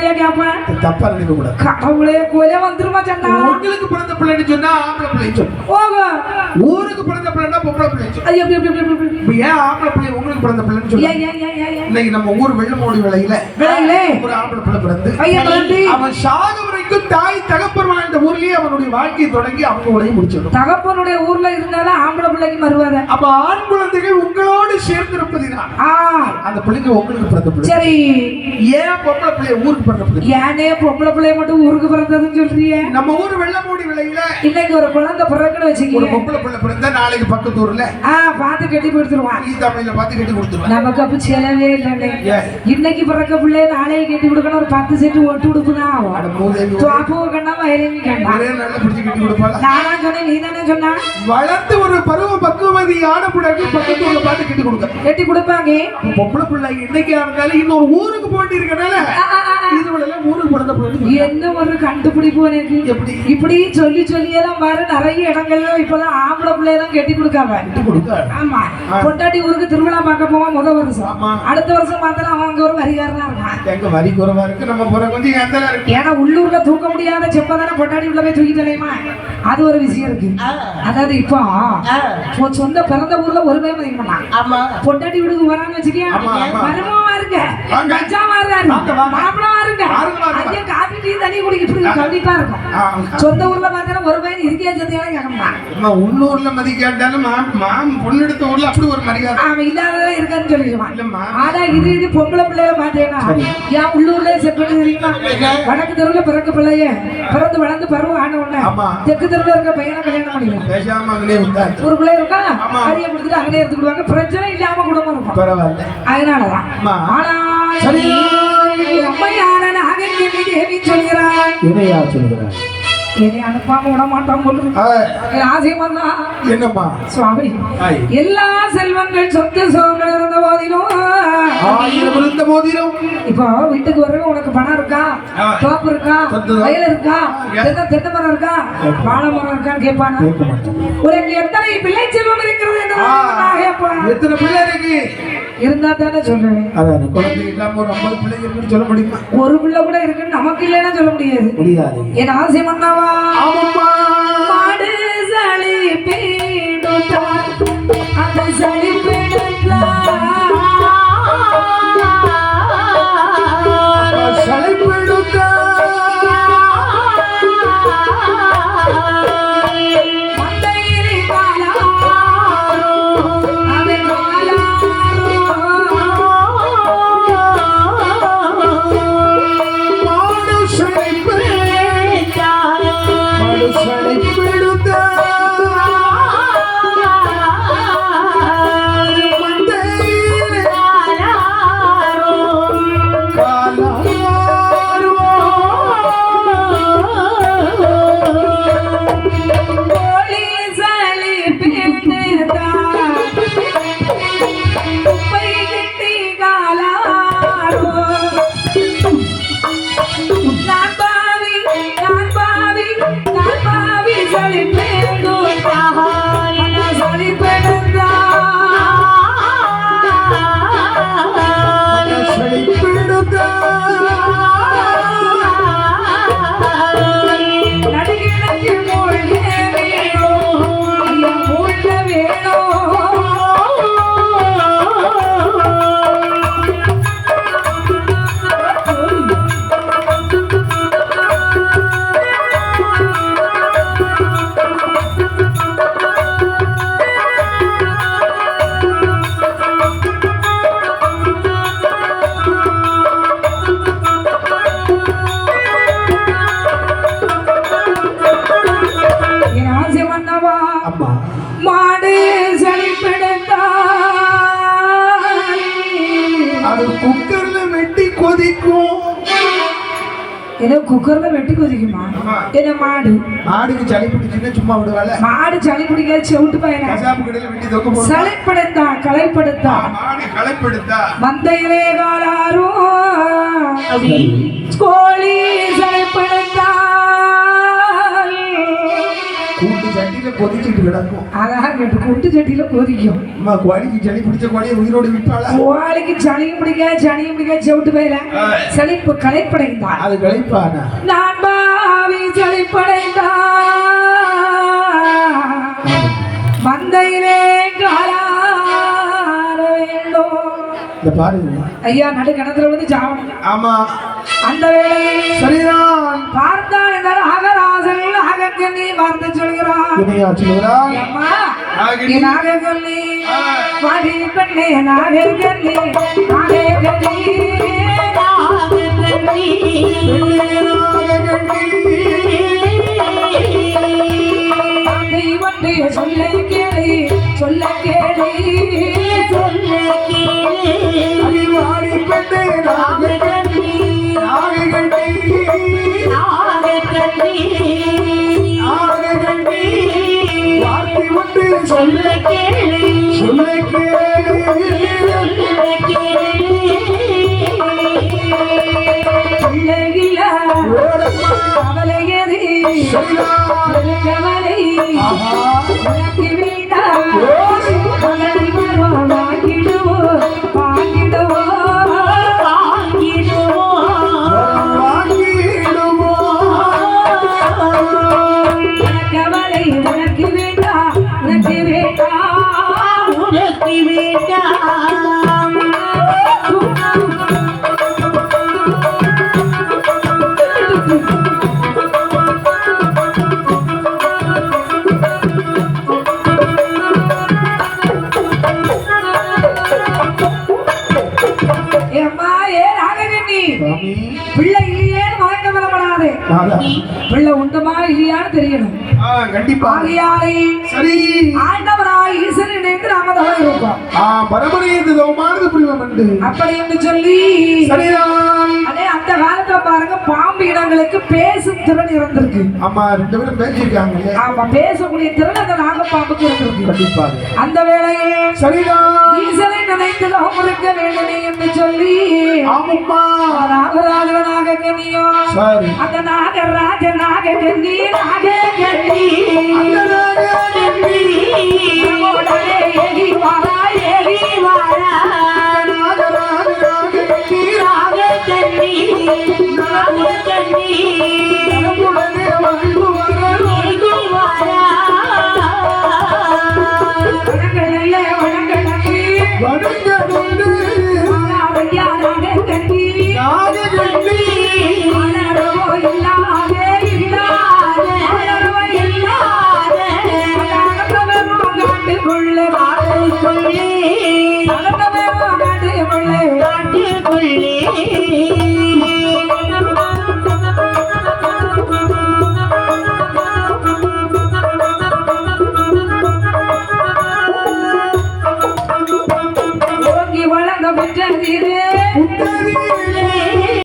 என்னையா கேப்பேன் தப்பா நினைக்க கூடாது கடவுளே கொலை வந்துருமா சண்டா உங்களுக்கு பிறந்த பிள்ளைன்னு சொன்னா ஆம்பளை பிள்ளைன்னு சொல்லணும் போக ஊருக்கு பிறந்த பிள்ளைன்னா பொம்பளை சொல்லணும் ஐயோ எப்படி இப்ப ஏன் ஆம்பளை பிள்ளை உங்களுக்கு பிறந்த பிள்ளைன்னு ஏன் இன்னைக்கு நம்ம ஊர் வெள்ளமோடி விலையில விளையிலே ஒரு ஆம்பளை பிள்ளை பிறந்து பையன் பிறந்து அவன் சாக வரைக்கும் தாய் தகப்பன் வாழ்ந்த ஊர்லயே அவனுடைய வாழ்க்கையை தொடங்கி அவங்க உடைய முடிச்சிடும் தகப்பனுடைய ஊர்ல இருந்தாலும் ஆம்பளை பிள்ளைக்கு மறுவாத. அப்ப ஆண் குழந்தைகள் உங்களோடு சேர்ந்திருப்பதினால் ஆ. அந்த பிள்ளைங்க உங்களுக்கு பிறந்த பிள்ளை. சரி. ஏன் பொம்பளை பிள்ளை ஊருக்கு பிறந்த பிள்ளை? ஏனே பொம்பளை பிள்ளைய மட்டும் ஊருக்கு பிறந்ததுன்னு சொல்றிய. நம்ம ஊர் வெள்ளமோடி விலையில இன்னைக்கு ஒரு குழந்தை பிறகுன்னு ஒரு வச்சுக்கீங்க பொம்பளை பிள்ளை பிறந்தா நாளைக்கு பக்கத்து ஊர்ல ஆ பார்த்து கட்டி கொடுத்துருவான் ஈ தமிழ்ல பார்த்து கட்டி கொடுத்துருவேன் நமக்கு அப்ப செலவே ஏன்? இன்னைக்கு பிறக்க பிள்ளை நாளைக்கு கட்டி கொடுக்கணும். ஒரு பத்து செட்டு ஒட்டு உடுப்பு தான் அட ஆகும் மூதேவி துவாப்பு கண்ணா வயலின் கண்ணா. ஒரே நல்ல பிடிச்சு கட்டி கொடுப்பாளா நானா சொன்னேன் நீ தானே சொன்னா? வளர்த்து ஒரு பருவ பக்குவதி ஆன பிறகு பக்கத்து ஊர்ல பார்த்து கட்டி கொடுக்க கட்டி கொடுப்பாங்க. பொம்பளை பிள்ளை இன்னைக்கு இருந்தாலும் இன்னொரு ஊருக்கு போயிட்டு இருக்கனால. இதுவெல்லாம் ஊருக்கு பிறந்த பிள்ளை என்ன ஒரு கண்டுபிடிப்பு எனக்கு? எப்படி? இப்படி சொல்லி சொல்லி எல்லாம் வர நிறைய இடங்கள்ல இப்பதான் ஆம்பளை பிள்ளையெல்லாம் கட்டி கொடுக்காம. கட்டி கொடுக்க? ஆமா. ஆ. பொண்டாட்டி ஊருக்கு திருவிழா பார்க்க போவான் முத வருஷம். அடுத்த வருஷம் பார்த்தா அவன் அங்க ஒரு வரிகாரனா இருக்கான். எங்க வரி குறைவா இருக்கு நம்ம போற கொஞ்சம் ஏன்னா உள்ளூர்ல தூக்க முடியாத செப்பதானே பொண்டாட்டி உள்ள போய் தூக்கி தலையுமா அது ஒரு விஷயம் இருக்கு. அதாவது இப்போ உன் சொந்த பிறந்த ஊர்ல ஒருமே மதிக்க மாட்டான் ஆமா. பொண்டாட்டி வீடுக்கு வரான்னு வச்சுக்கியா. மருமவா இருக்க. மச்சாவா இருக்காரு. மாப்பிளவா இருக்க. அங்கே காபி டீ தண்ணி குடிக்க இப்படி கண்டிப்பா இருக்கும். சொந்த ஊர்ல பார்த்தா ஒரு பையன் இருக்கியா சத்தியாலும் கேட்க மாட்டான் உள்ளூர்ல மதிக்காட்டாலும் மாம் பொண்ணு எடுத்த ஊர்ல அப்படி ஒரு மரியாதை. அவன் இல்லாததான் இருக்கான்னு சொல்லிடுவான் ஆனா இது இது பொம்பளை பிள்ளைய பார்த்தேன்னா ஏன் உள்ளூர்ல செட் பண்ணி தெரியுமா வடக்கு தெருவுல பிறக்க பிள்ளைய பிறந்து வளர்ந்து பருவம் ஆன உடனே ஆமா. தெற்கு தெருவுல இருக்க பையனை கல்யாணம் பண்ணிடுவான் பேசாம அங்கனே வந்தாச்சு ஒரு பிள்ளை இருக்கா. அரிய கொடுத்துட்டு அங்கனே எடுத்துக்கிடுவாங்க பிரச்சனை இல்லாம குடும்பம் இருக்கும். பரவாயில்ல. அதனாலதான். சரி. அம்மையான நாகக்கண்ணி தேவி சொல்கிறார் என்னை அனுப்பாம விட மாட்டான் போல ஆசை வந்தா என்னம்மா? சுவாமி. எல்லா செல்வங்கள் சொத்து சுகங்கள் இருந்த போதிலும். இருந்த போதிலும். இப்போ வீட்டுக்கு வரவே உனக்கு பணம் இருக்கா. தோப்பு இருக்கா. வயல் இருக்கா. தென்னை தென்னை மரம் இருக்கா? வாழை மரம் இருக்கான்னு மாட்டேன். உனக்கு எத்தனை பிள்ளை செல்வம் இருக்கிறது எத்தனை பிள்ளை இருக்கு? இருந்தா தானே இல்லாம ஒரு பிள்ளை கூட இருக்குன்னு நமக்கு இல்லைன்னா சொல்ல முடியாது. என் ஆசை மன்னவா ஆமாம்மா ஏதோ குக்கர்ல வெட்டி கொதிக்குமா. என்ன மாடு ஆடுக்கு சளி பிடிச்சுன்னா சும்மா விடுவால மாடு சளி பிடிக்காது செவிட்டு பையன சளைப்படுத்தா களைப்படுத்தா மாடு களைப்பெடுத்தா மந்தையிலே காலாரோ கோழி சளைப்படுத்தா கொதிச்சுட்டு கிடக்கும். அதான் கேட்டு குண்டு சட்டியில கொதிக்கும் அம்மா கோழிக்கு சளி பிடிச்ச கோழியை உயிரோடு விற்பாளா கோழிக்கு சளியும் பிடிக்க சனியும் பிடிக்க செவிட்டு போயில செழிப்பு கலைப்படைந்தான் அது கழிப்பானா நான் பாவி செழிப்படைந்தான் மந்தையிலே காலார வேண்டும். இந்த பாருங்க. ஐயா நடு கிணத்துல வந்து சாவணும். ஆமா. அந்த வேளையில் சரிதான். பார்த்தால் இந்த நாகராசன் நாகக்கண்ணி மறந்து சொல்கிறான் என்னையா சொல்லுகிறாய் அம்மா நாகக்கண்ணி. நீ நாகக்கண்ணி வாடி பெண்ணே நாகக்கண்ணி நாகக்கண்ணி தந்தை ஒன்றே சொல்ல கேளு சொல்ல கேளு சொல்ல அடிவாடி பெண்ணே நாகக்கண்ணி Aquela ali, பிள்ளை உண்டுமா இல்லையான்னு தெரியணும். கண்டிப்பா சரி. ஆண்டவராய் ஈசன் நினைத்து நாம தான் இருப்போம் ஆ பரமனையது தவமானது புரிவம் உண்டு அப்படி என்று சொல்லி. சரிதான் அதே அந்த காலத்துல பாருங்க பாம்பு இனங்களுக்கு பேசும் திறன் இருந்திருக்கு. ஆமா ரெண்டு பேரும் பேசியிருக்காங்கல்ல ஆமா பேசக்கூடிய திறன் அந்த நாகப்பாம்புக்கு இருந்திருக்கு. கண்டிப்பாக. அந்த வேளையில் சரிதான் ஈசனை நினைத்து நாம் இருக்க வேண்டுமே என்று சொல்லி. ஆமம்மா. நாகராஜ నాగనియో. అతనాగ రాజ నాగజంది నాగజంది Hallelujah.